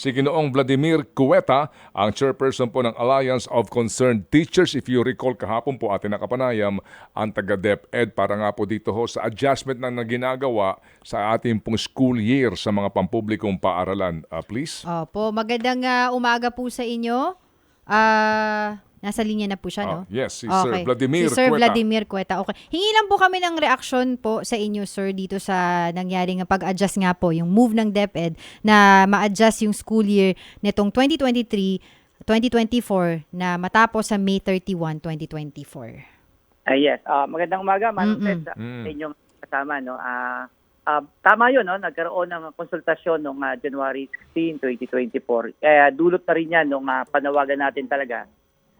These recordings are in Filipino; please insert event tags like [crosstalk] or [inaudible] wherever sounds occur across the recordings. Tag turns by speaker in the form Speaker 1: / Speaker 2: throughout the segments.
Speaker 1: si Ginoong Vladimir Cueta, ang chairperson po ng Alliance of Concerned Teachers. If you recall, kahapon po atin nakapanayam ang taga-DepEd para nga po dito ho sa adjustment na ginagawa sa ating pong school year sa mga pampublikong paaralan. Ah, please.
Speaker 2: Opo, magandang ah, umaga po sa inyo. Ah, nasa linya na po siya, no?
Speaker 1: Ah, yes, si Sir Vladimir
Speaker 2: Si Sir
Speaker 1: Cueta.
Speaker 2: Vladimir Cueta. Okay. Hingi lang po kami ng reaksyon po sa inyo, sir, dito sa nangyaring pag-adjust nga po, yung move ng DepEd na ma-adjust yung school year netong 2023-2024 na matapos sa May 31, 2024.
Speaker 3: Ah, yes. Ah, magandang umaga, Manong. Ted, sa
Speaker 1: Mm.
Speaker 3: sa inyong kasama. No? Ah, ah, tama yun, no? nagkaroon ng konsultasyon noong ah, January 16, 2024. Kaya dulot na rin yan nung ah, panawagan natin talaga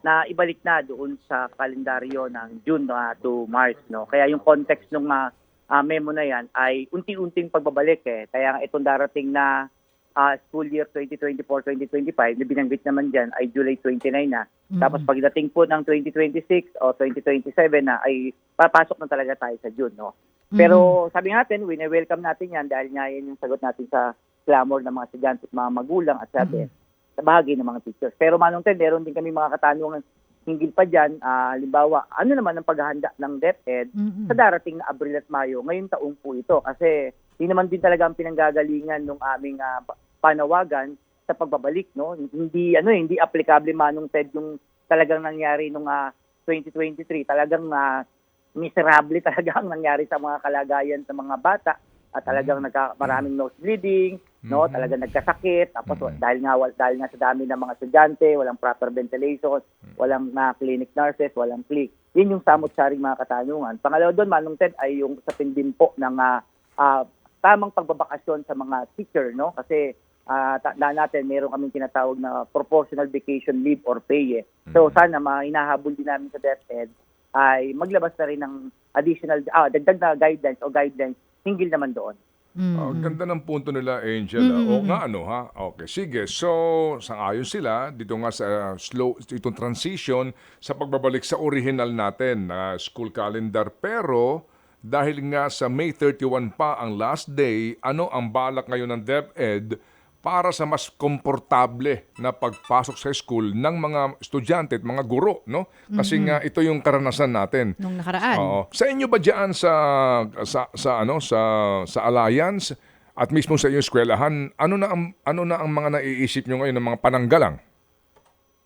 Speaker 3: na ibalik na doon sa kalendaryo ng June ah, to March. No? Kaya yung context ng memo na yan ay unti-unting pagbabalik. Eh. Kaya itong darating na ah, school year 2024-2025, na binanggit naman dyan ay July 29 na. Tapos pagdating po ng 2026 o 2027 na ay papasok na talaga tayo sa June, no? Pero sabi natin, wini-welcome natin yan dahil nga yan yung sagot natin sa clamor ng mga estudyante at mga magulang at sabi sa bahagi ng mga teachers. Pero manong Ted, meron din kami mga katanungan hinggil pa dyan. Ah, halimbawa, ano naman ang paghahanda ng DepEd
Speaker 2: Mm-mm.
Speaker 3: sa darating na Abril at Mayo. Ngayong taong po ito kasi hindi naman din talaga ang pinanggagalingan ng aming pa- panawagan sa pagbabalik no hindi ano hindi applicable manong Ted yung talagang nangyari nung ah, 2023 talagang ah, miserable [laughs] talaga ang nangyari sa mga kalagayan sa mga bata at talagang nagka, maraming nose bleeding no
Speaker 1: Mhm.
Speaker 3: talagang nagkasakit. Tapos
Speaker 1: Mhm.
Speaker 3: dahil nga dahil nga sa dami ng mga estudyante walang proper ventilation walang na clinic nurses walang click yun yung samot-saring mga katanungan. Pangalawa doon manong Ted ay yung sa din po ng ah, ah, tamang pagbabakasyon sa mga teacher no? Kasi tandaan natin meron kaming tinatawag na proportional vacation leave or pay eh. so sana mahinahabol din namin sa DepEd ay maglabas na rin ng additional ah, dagdag na guidelines o guidelines hinggil naman doon
Speaker 2: Mm-mm.
Speaker 1: Oh, ganda ng punto nila, Angel. ah. O nga, ano ha? Okay, sige. So, sangayon sila dito nga sa slow, itong transition sa pagbabalik sa original natin na school calendar. Pero, dahil nga sa May 31 pa ang last day, ano ang balak ngayon ng DepEd para sa mas komportable na pagpasok sa school ng mga estudyante at mga guro, no? Kasi nga ito yung karanasan natin.
Speaker 2: Nung nakaraan.
Speaker 1: Oo. Sa inyo ba diyan sa sa sa ano sa sa Alliance at mismo sa inyong eskwelahan, ano na ang ano na ang mga naiisip nyo ngayon ng mga pananggalang?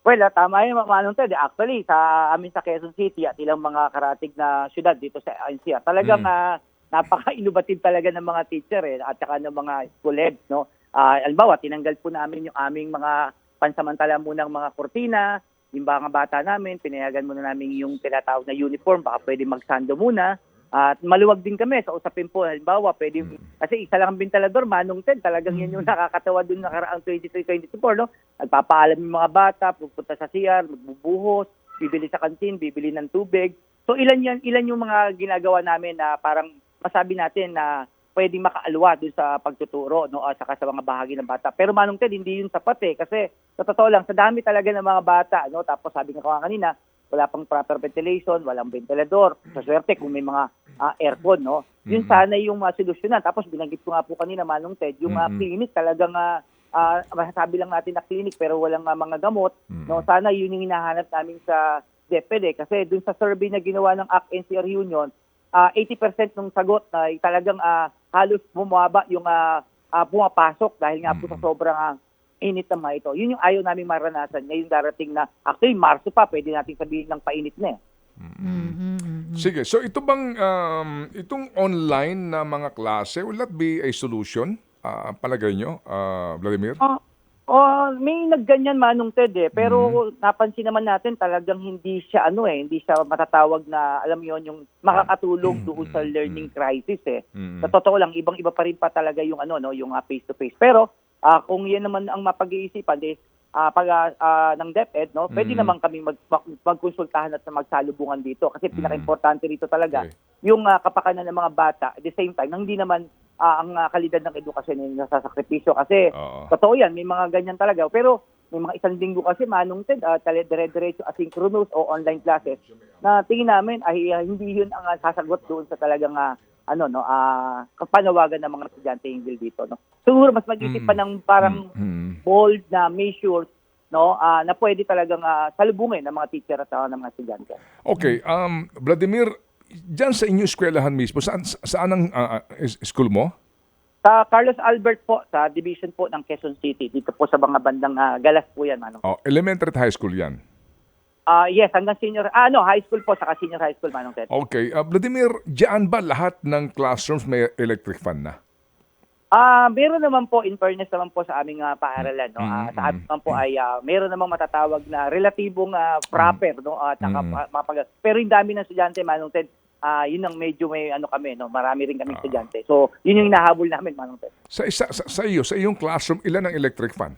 Speaker 3: Well, ah, tama yun, Manong Ted. Actually, sa amin sa Quezon City at ilang mga karatig na syudad dito sa NCR, talagang
Speaker 1: Mm.
Speaker 3: ah, napaka-innovative talaga ng mga teacher eh, at saka ng mga school heads. No? Ah, albawa, tinanggal po namin yung aming mga pansamantala munang mga kortina, yung mga bata namin, pinayagan muna namin yung tinatawag na uniform, baka pwede magsando muna. At maluwag din kami sa usapin po. Halimbawa, pwede, kasi isa lang ang bintalador, Manong Ted, talagang yan yung nakakatawa dun nakaraang 23-24, no? Nagpapaalam yung mga bata, pupunta sa CR, magbubuhos, bibili sa kantin, bibili ng tubig. So ilan yan, ilan yung mga ginagawa namin na parang masabi natin na pwedeng makaalwa dun sa pagtuturo no at saka sa mga bahagi ng bata. Pero manong Ted, hindi yun sapat eh kasi sa totoo lang sa dami talaga ng mga bata no tapos sabi ko kanina wala pang proper ventilation, walang ventilador. Sa swerte kung may mga ah, aircon no. Yun
Speaker 1: Mhm.
Speaker 3: sana yung masolusyonan. Tapos binanggit ko nga po kanina manong Ted, yung ah,
Speaker 1: Mhm.
Speaker 3: clinic talagang ah, ah, masasabi lang natin na clinic pero walang ah, mga gamot.
Speaker 1: Mhm.
Speaker 3: No, sana yun yung hinahanap namin sa DepEd eh. Kasi dun sa survey na ginawa ng ACT-NCR Union, ah 80% ng sagot na talagang ah, halos bumaba yung ah, ah, pumapasok dahil nga po sa sobrang ah, init ng mga ito. Yun yung ayaw namin maranasan. Ngayon darating na, actually Marso pa, pwede natin sabihin ng painit na eh.
Speaker 2: Mm-mm.
Speaker 1: Sige. So ito bang um, itong online na mga klase, will that be a solution? Ah, palagay nyo, ah, Vladimir?
Speaker 3: Oh, oh, may nagganyan manong Ted eh. Pero napansin naman natin talagang hindi siya ano eh, hindi siya matatawag na alam yon yung makakatulong doon sa learning crisis eh.
Speaker 1: Mm.
Speaker 3: Sa totoo lang, ibang-iba pa rin pa talaga yung ano no, yung face to face. Pero ah, kung 'yan naman ang mapag-iisipan eh ah, pag ah, ah, ng DepEd no, pwede
Speaker 1: Mm.
Speaker 3: naman kami mag, mag- magkonsultahan at magsalubungan dito kasi pinaka-importante rito talaga
Speaker 1: Okay.
Speaker 3: yung ah, kapakanan ng mga bata at the same time nang hindi naman ah, ang ah, kalidad ng edukasyon ay nasasakripisyo kasi
Speaker 1: Oo.
Speaker 3: Totoo yan, may mga ganyan talaga. Pero may mga isang linggo kasi manong Ted, uh, dire-diretso asynchronous o online classes na tingin namin ay ah, hindi yun ang ah, sasagot doon sa talagang ah, ano no ah kapanawagan ng mga estudyante hinggil dito no siguro mas mag-isip pa ng parang
Speaker 1: Mm.
Speaker 3: bold na measures no ah, na pwede talagang ah, salubungin ng mga teacher at ah, ng mga estudyante
Speaker 1: Okay, um, Vladimir, dyan sa inyong eskwelahan mismo, saan, saan ang is- school mo?
Speaker 3: sa Carlos Albert po sa division po ng Quezon City dito po sa mga bandang ah, Galas po yan manong
Speaker 1: Oh, elementary at high school yan.
Speaker 3: ah yes hanggang senior ah no high school po saka senior high school manong Ted
Speaker 1: Okay, ah, Vladimir, dyan ba lahat ng classrooms may electric fan na?
Speaker 3: Ah, meron naman po in fairness naman po sa aming ah, paaralan no.
Speaker 1: Mm,
Speaker 3: sa amin naman po ay ah, meron namang matatawag na relatibong ah, proper no at saka
Speaker 1: Mm.
Speaker 3: pa- mapag pero yung dami ng estudyante Manong Ted ah yun ang medyo may ano kami no marami rin kaming estudyante so yun yung hinahabol namin Manong Ted
Speaker 1: Sa, isa, sa, sa iyo, sa iyong classroom, ilan ang electric fan?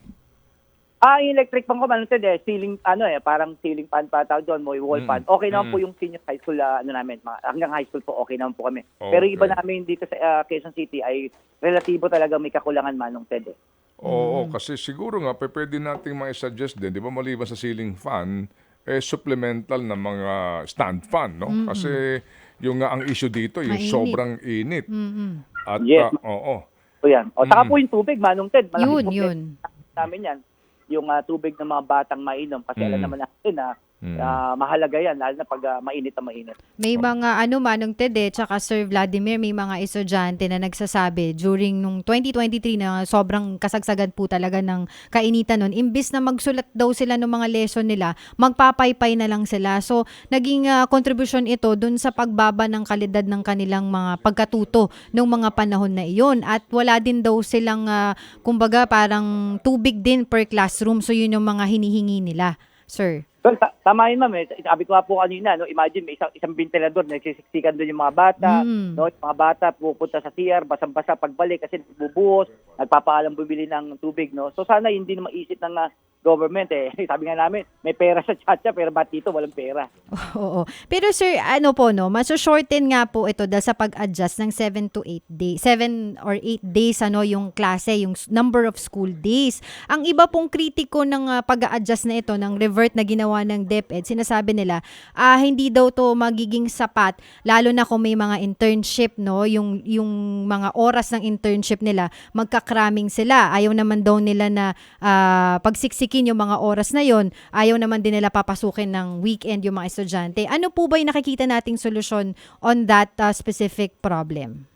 Speaker 3: ah yung electric fan ko Manong Ted eh ceiling ano eh parang ceiling fan pa tawag doon mo wall
Speaker 1: Mm.
Speaker 3: fan okay naman
Speaker 1: Mm.
Speaker 3: po yung senior high school ah, ano namin mga, hanggang high school po okay naman po kami pero yung iba
Speaker 1: Okay.
Speaker 3: namin dito sa ah, Quezon City ay relatibo talaga may kakulangan Manong Ted eh.
Speaker 1: Oo, kasi siguro nga, pwede nating mai-suggest din, di ba maliban sa ceiling fan, eh supplemental na mga stand fan, no? Kasi yung nga ang issue dito, yung
Speaker 2: Mainit.
Speaker 1: sobrang init.
Speaker 2: Mm-mm.
Speaker 1: At
Speaker 3: Yes.
Speaker 1: ah, oo.
Speaker 3: So yan. O saka po yung tubig, Manong Ted. Malaking
Speaker 2: Yun,
Speaker 3: problema
Speaker 2: yun.
Speaker 3: namin yan. Yung ah, tubig ng mga batang mainom. Kasi alam
Speaker 1: Mm.
Speaker 3: naman natin na
Speaker 1: Mm.
Speaker 3: ah, mahalaga yan, lalo na pag ah, mainit na mainit.
Speaker 2: May mga ano manong Ted eh, tsaka Sir Vladimir, may mga estudyante na nagsasabi during nung 2023 na sobrang kasagsagan po talaga ng kainitan nun. Imbis na magsulat daw sila ng mga lesson nila, magpapaypay na lang sila. So, naging ah, contribution ito dun sa pagbaba ng kalidad ng kanilang mga pagkatuto nung mga panahon na iyon. At wala din daw silang, ah, kumbaga parang tubig din per classroom. So, yun yung mga hinihingi nila, Sir.
Speaker 3: Well, ta- tama yun, ma'am. Eh. Sabi ko nga po kanina, no, imagine may isang, isang ventilador, nagsisiksikan doon yung mga bata.
Speaker 2: Mm.
Speaker 3: No, yung mga bata pupunta sa CR, basang-basa pagbalik kasi bubuhos, nagpapaalam bumili ng tubig. No? So sana hindi na maisip ng ah, government. Eh. [laughs] Sabi nga namin, may pera sa tchatcha, pero ba't dito walang pera? [laughs]
Speaker 2: Oo. Pero sir, ano po no, maso-shorten nga po ito dahil sa pag-adjust ng 7 to 8 days. 7 or 8 days ano yung klase, yung number of school days. Ang iba pong kritiko ng ah, pag-adjust na ito ng revert na ginawa ng DepEd, sinasabi nila, ah hindi daw to magiging sapat lalo na kung may mga internship no, yung yung mga oras ng internship nila magkakraming sila. Ayaw naman daw nila na ah, pagsiksikin yung mga oras na yon. Ayaw naman din nila papasukin ng weekend yung mga estudyante. Ano po ba yung nakikita nating solusyon on that ah, specific problem?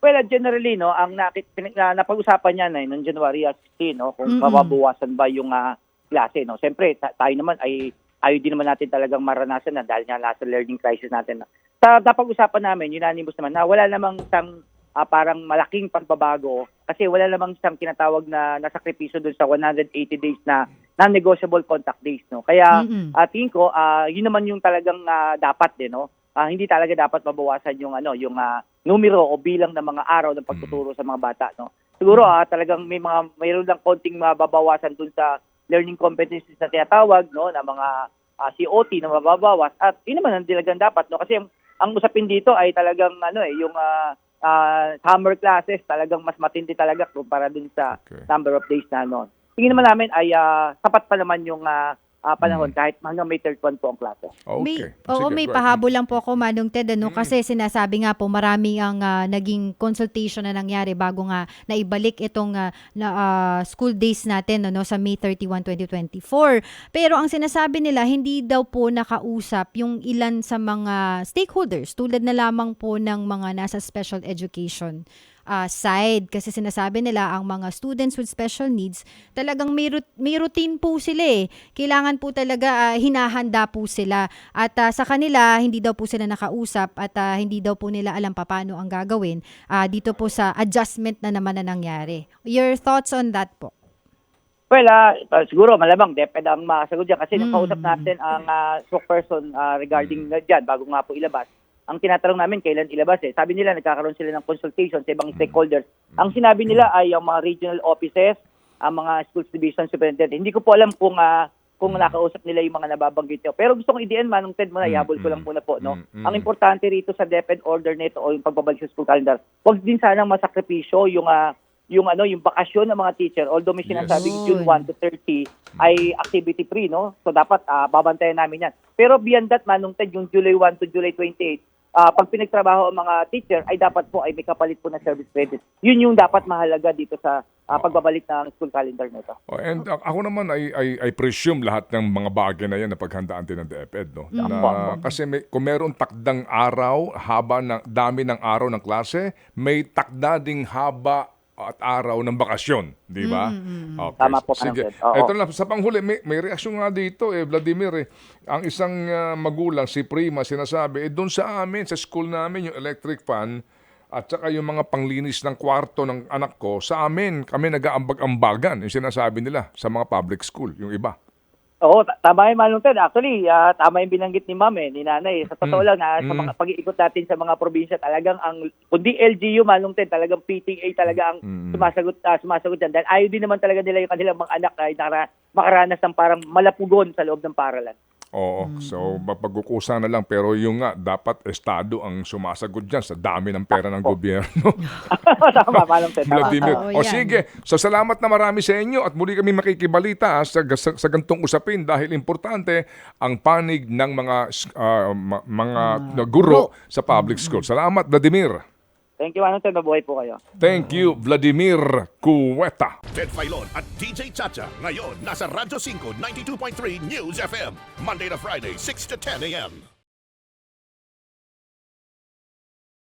Speaker 3: Well, uh, generally, no, ang nakit, na, napag-usapan niya na noong January 16, no, kung
Speaker 2: Mm-mm.
Speaker 3: mababawasan ba yung ah, klase, no. Siyempre, ta- tayo naman ay ayaw din naman natin talagang maranasan na dahil nga nasa learning crisis natin. Sa napag-usapan namin, unanimous naman na wala namang isang ah, parang malaking pagbabago kasi wala namang isang tinatawag na nasakripisyo dun sa 180 days na non-negotiable contact days, no. Kaya
Speaker 2: Mm-mm.
Speaker 3: uh, tingin ko, ah, yun naman yung talagang ah, dapat din, no? Ah, hindi talaga dapat mabawasan yung ano, yung ah, numero o bilang ng mga araw ng pagtuturo sa mga bata, no? Siguro ah, talagang may mga mayroon lang konting mababawasan dun sa learning competencies na tinatawag, no, na mga ah, COT na mababawas at yun naman ang dilagang dapat, no? Kasi ang, ang usapin dito ay talagang ano eh, yung ah, ah, summer classes talagang mas matindi talaga kumpara dun sa
Speaker 1: Okay.
Speaker 3: number of days na noon. Tingin naman namin ay ah, sapat pa naman yung ah, ah, panahon kahit hanggang May 31 po ang klase.
Speaker 2: May,
Speaker 1: Okay.
Speaker 2: oo,
Speaker 1: Sige,
Speaker 2: may
Speaker 1: go ahead.
Speaker 2: pahabol lang po ako, Manong Ted, ano, kasi sinasabi nga po, marami ang ah, naging consultation na nangyari bago nga naibalik itong ah, na, ah, school days natin ano, sa May 31, 2024. Pero ang sinasabi nila, hindi daw po nakausap yung ilan sa mga stakeholders, tulad na lamang po ng mga nasa special education ah, side kasi sinasabi nila ang mga students with special needs talagang may, rut- may routine po sila eh. Kailangan po talaga ah, hinahanda po sila at ah, sa kanila hindi daw po sila nakausap at ah, hindi daw po nila alam pa paano ang gagawin ah, dito po sa adjustment na naman na nangyari. Your thoughts on that po?
Speaker 3: Well, ah, siguro malamang DepEd ang makasagot dyan kasi
Speaker 2: Mm.
Speaker 3: nakausap natin ang uh, spokesperson ah, regarding mm. dyan bago nga po ilabas. Ang tinatanong namin kailan ilabas eh. Sabi nila nagkakaroon sila ng consultation sa ibang stakeholders. Ang sinabi nila ay ang mga regional offices, ang mga schools division superintendent. Hindi ko po alam kung ah, kung nakausap nila yung mga nababanggit nyo. Pero gusto kong i-DN manong Ted muna,
Speaker 1: Mm,
Speaker 3: ihabol ko
Speaker 1: mm,
Speaker 3: lang muna po. No?
Speaker 1: mm, mm.
Speaker 3: Ang importante rito sa DepEd order nito o yung pagbabalik sa school calendar, wag din sanang masakripisyo yung ah, yung ano yung bakasyon ng mga teacher although may
Speaker 1: Yes.
Speaker 3: sinasabing June
Speaker 2: Yun.
Speaker 3: 1 to 30 ay activity free no so dapat ah, babantayan namin yan pero beyond that manong Ted yung July 1 to July 28 ah, pag pinagtrabaho ang mga teacher, ay dapat po ay may kapalit po na service credit. Yun yung dapat mahalaga dito sa ah, pagbabalik ng school calendar nito.
Speaker 1: Oh, and a- ako naman ay, ay, ay presume lahat ng mga bagay na yan na paghandaan din ng DepEd. No? Na,
Speaker 3: Apo.
Speaker 1: kasi may, kung meron takdang araw, haba ng dami ng araw ng klase, may takda ding haba at araw ng bakasyon, di ba? Okay.
Speaker 3: Tama po,
Speaker 1: Sige.
Speaker 3: Oo.
Speaker 1: Ito na, sa panghuli, may, may reaksyon nga dito, eh, Vladimir. Eh. Ang isang ah, magulang, si Prima, sinasabi, eh, doon sa amin, sa school namin, yung electric fan, at saka yung mga panglinis ng kwarto ng anak ko, sa amin, kami nag-aambag-ambagan, yung sinasabi nila sa mga public school, yung iba.
Speaker 3: Oo, ta- tama yung Manong Ted. Actually, ah, tama yung binanggit ni Ma'am eh, ni Nanay. Sa totoo
Speaker 1: Mm.
Speaker 3: lang, na, sa
Speaker 1: Mm.
Speaker 3: mga pag-iikot natin sa mga probinsya, talagang ang, kundi LGU Manong Ted, talagang PTA talaga ang
Speaker 1: Mm.
Speaker 3: sumasagot, ah, sumasagot dyan. Dahil ayaw din naman talaga nila yung kanilang mga anak ay nara, makaranas ng parang malapugon sa loob ng paralan.
Speaker 1: Oo, so mapagkukusa na lang pero yung nga dapat estado ang sumasagot diyan sa dami ng pera ng gobyerno. [laughs]
Speaker 3: tama. Tama.
Speaker 1: Vladimir.
Speaker 2: Oo,
Speaker 1: O
Speaker 2: yan.
Speaker 1: sige, so salamat na marami sa inyo at muli kami makikibalita ah, sa, sa, sa gantong usapin dahil importante ang panig ng mga ah, ma- mga guro sa public school. Salamat, Vladimir.
Speaker 3: Thank you, Manong Ted. Mabuhay po kayo.
Speaker 1: Thank you, Vladimir Cueta.
Speaker 4: Ted Filon at DJ Chacha. Ngayon, nasa Radyo 5, 92.3 News FM. Monday to Friday, 6 to 10 a.m.